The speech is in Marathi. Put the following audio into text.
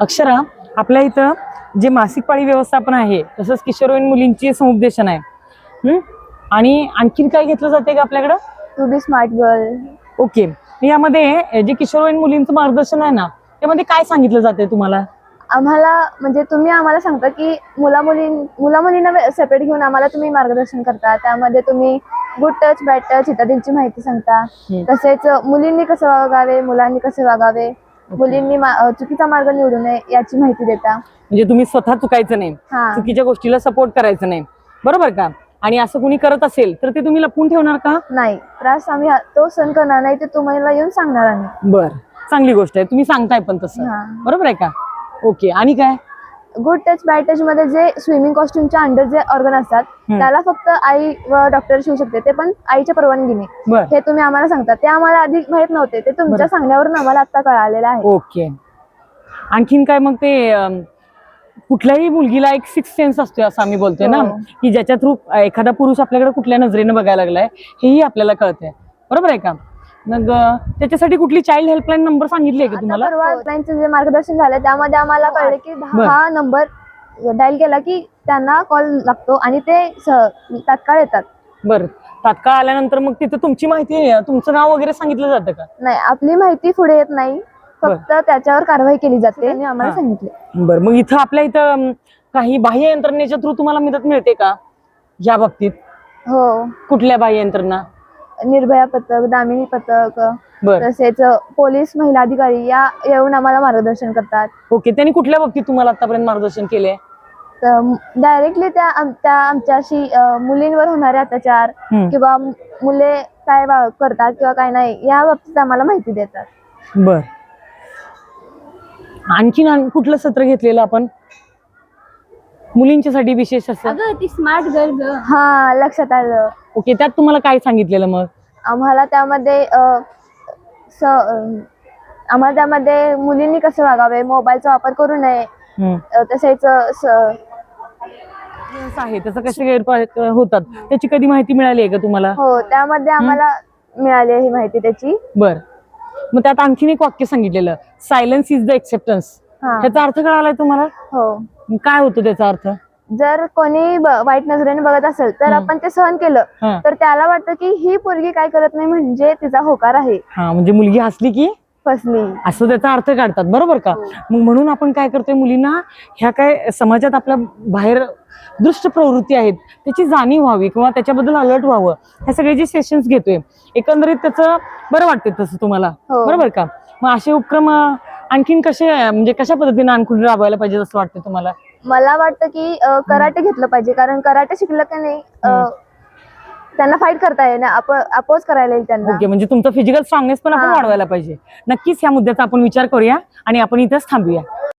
अक्षरा आपल्या इथं जे मासिक पाळी व्यवस्थापन आहे तसंच किशोरवयीन मुलींची समुपदेशन आहे. हम्म? आणि आणखीन काय घेतलं जाते का आपल्याकडं? To be smart girl okay. यामध्ये जे किशोरवयीन मुलींचं मार्गदर्शन आहे ना त्यामध्ये काय सांगितलं जाते तुम्हाला? आम्हाला म्हणजे तुम्ही आम्हाला सांगता की मुला मुली मुला मुलींना सेपरेट घेऊन आम्हाला तुम्ही मार्गदर्शन करता. त्यामध्ये तुम्ही गुड टच बॅड टच इत्यादींची माहिती सांगता. तसेच मुलींनी कसं वागावे मुलांनी कसे वागावे मुलींनी मा- चुकीचा मार्ग निवडू नये याची माहिती देता. म्हणजे तुम्ही स्वतः चुकायचं नाही. हा. चुकीच्या गोष्टीला सपोर्ट करायचं नाही. बरोबर का? आणि असं कुणी करत असेल तर ते तुम्ही लपवून ठेवणार का? नाही. त्रास आम्ही हा- तो सण करणार नाही ते तुम्हाला येऊन सांगणार आम्ही. बर. चांगली गोष्ट आहे. तुम्ही सांगताय पण तसं. हा. बरोबर आहे का? ओके. आणि काय? गुड टच बॅड टच मध्ये जे स्विमिंग कॉस्ट्युमच्या अंडर जे ऑर्गन असतात. त्याला फक्त आई व डॉक्टर शिवू शकते. ते पण आईच्या परवानगीने. हे तुम्ही आम्हाला सांगता. ते आम्हाला आधी माहीत नव्हते. ते तुमच्या सांगण्यावरून आम्हाला आता कळालेलं आहे. ओके. आणखीन काय मग ते कुठल्याही मुलगीला एक सिक्स सेन्स असतो असं आम्ही बोलतोय ना? हो. की ज्याच्या थ्रू एखादा पुरुष आपल्याकडे कुठल्या नजरेनं बघायला लागलाय हेही आपल्याला कळतंय. बरोबर आहे का? मग त्याच्यासाठी कुठली चाइल्ड हेल्पलाईन नंबर सांगितली आहे का तुम्हाला? हेल्पलाईनचं जे मार्गदर्शन झालं त्यामध्ये आम्हाला कळले की. हा नंबर डायल केला की त्यांना कॉल लागतो आणि ते स- तात्काळ येतात. बरं. तात्काळ आल्यानंतर मग तिथं तुमची माहिती तुमचं नाव वगैरे सांगितलं जातं का? नाही आपली माहिती पुढे येत नाही. फक्त त्याच्यावर कारवाई केली जाते त्यांनी आम्हाला. सांगितले. बरं. मग इथं आपल्या इथं काही बाह्य यंत्रणेच्या थ्रू तुम्हाला मदत मिळते का? या बाबतीत? हो. कुठल्या बाह्य यंत्रणा? निर्भया पथक दामिनी पथक बरं. तसेच पोलीस महिला अधिकारी या येऊन आम्हाला मार्गदर्शन करतात. ओके त्यांनी कुठल्या बाबतीत तुम्हाला आतापर्यंत मार्गदर्शन केलंय डायरेक्टली त्या आम- त्या आमच्याशी अ, मुलींवर होणारे अत्याचार हम्म. किंवा मुले काय वा- करतात किंवा काय नाही या बाबतीत आम्हाला माहिती देतात. बर. आणखीन आण- कुठलं सत्र घेतलेलं आपण? मुलींच्यासाठी विशेष असं? अगं ती स्मार्ट गर्ल हा लक्षात आलं. ओके त्यात तुम्हाला काय सांगितलेलं मग? आम्हाला त्यामध्ये अ, स अ, आम्हाला त्यामध्ये मुलींनी कसं वागावे? मोबाईलचा वापर करू नये. हम्म. अ, तसेच अ, स- असं आहे त्याचं कसे गैरफायदे होतात? त्याची कधी माहिती मिळाली आहे का तुम्हाला? हो त्यामध्ये आम्हाला मिळाली ही माहिती त्याची. बर. मग त्यात आणखीन एक वाक्य सांगितलेलं सायलन्स इज द एक्सेप्टन्स हा. त्याचा अर्थ कळालाय तुम्हाला? हो. काय होतो त्याचा अर्थ? जर कोणी वाईट नजरेने बघत असेल तर. आपण ते सहन केलं. हा. तर त्याला वाटतं की ही पोरगी काय करत नाही म्हणजे तिचा होकार आहे. हा म्हणजे मुलगी हसली की? फसली. असं त्याचा अर्थ काढतात. बरोबर का? मग म्हणून आपण काय करतोय मुलींना ह्या काय समाजात आपल्या बाहेर दृष्ट प्रवृत्ती आहेत त्याची जाणीव व्हावी किंवा त्याच्याबद्दल अलर्ट व्हावं ह्या सगळे जे सेशन्स घेतोय एकंदरीत त्याचं बरं वाटतं तसं तुम्हाला? हो. बरोबर का? मग असे उपक्रम आणखीन कसे म्हणजे कशा पद्धतीने आणखीन राबवायला पाहिजे असं वाटतं तुम्हाला? मला वाटतं की कराटे घेतलं पाहिजे. कारण कराटे शिकलं का नाही. त्यांना फाईट करता येईल अपोज करायला येईल त्यांना. ओके म्हणजे तुमचं फिजिकल स्ट्रॉंगनेस पण आपण. वाढवायला पाहिजे. नक्कीच या मुद्द्याचा आपण विचार करूया आणि आपण इथंच थांबूया.